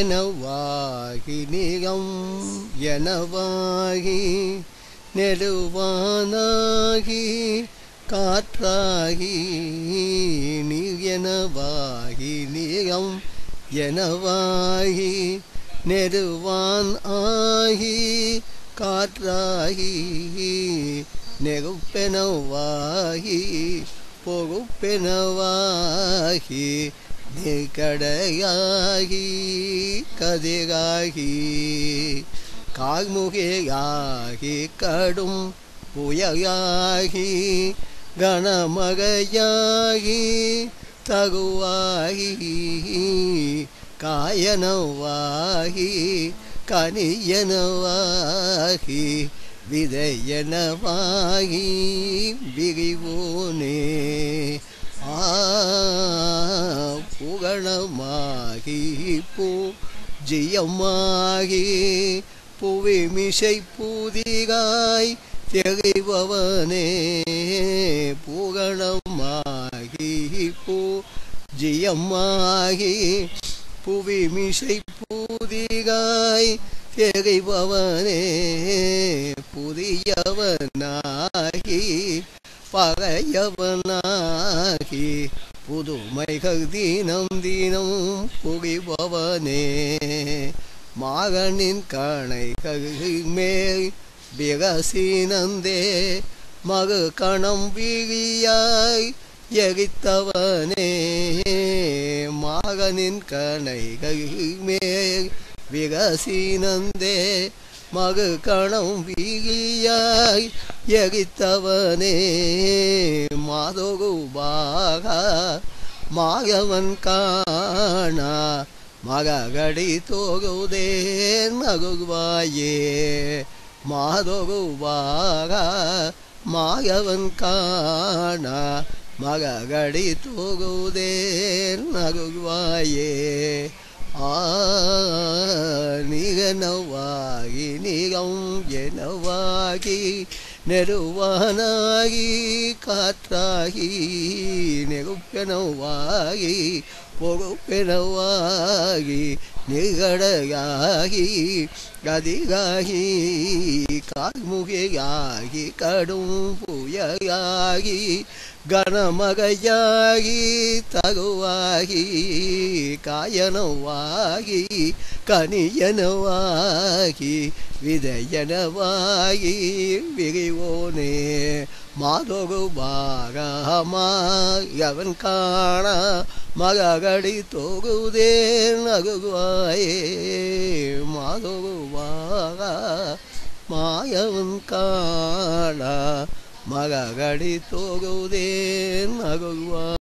நிகனவாகி நிகம் எனவாகி நெடுவானாகி காற்றாகி நிகனவாகி நிகம் எனவாகி நெருவான் ஆகி காற்றாகி நெகுப்பெனவாகி பொகுப்பெனவாகி நிகடையாகி கதிராகி கார்முகையாகி கடும் புயலாகி கனமகையாகி தகுவாகி காயனவாகி கனியனவாகி விதையனவாகி விரிவோனே. ஆ புகழமாகி பூ புவிமிசை பூதிகாய் திகைபவனே புகழமாகி பூ ஜியமாகி புவிமிசை பூதிகாய் திகைபவனே புதியவனாகி பகையவனாகி புதுமைகள் தீனம் தீனம் புரிபவனே மகனின் கணைகள் மேல் விரசினந்தே மகு கணம் வீழியாய் எரித்தவனே. மகனின் கணைகள் மேல் விகசீனந்தே மகு கணம் வீழியாய் எரித்தவனே. மாதொகுபாக மாயவன் காணா மககடி தோகுதே நகுவாயே மாதொகுபாக மாயவன் காணா மககடி தோகுதே நகுவாயே ஆ நிகனவாகி நிகம் எனவாகி ನೆರುವನಾಗಿ ಕಾತ್ರಾಗಿ ನೆಗುಪ್ಪೆನವಾಗಿ பொறுப்பெனவாகி நிகழையாகி கதிகாகி கார்முகையாகி கடும் புயலாகி கனமகையாகி தகுவாகி காயனவாகி கனியனவாகி விதையனவாகி விரிவோனே மாதொரு பாகமாயவன் காண மகடி தொகுதே நகுவாயே மாதொரு மாயவன் காடா மகடி தொகுதே நகுவா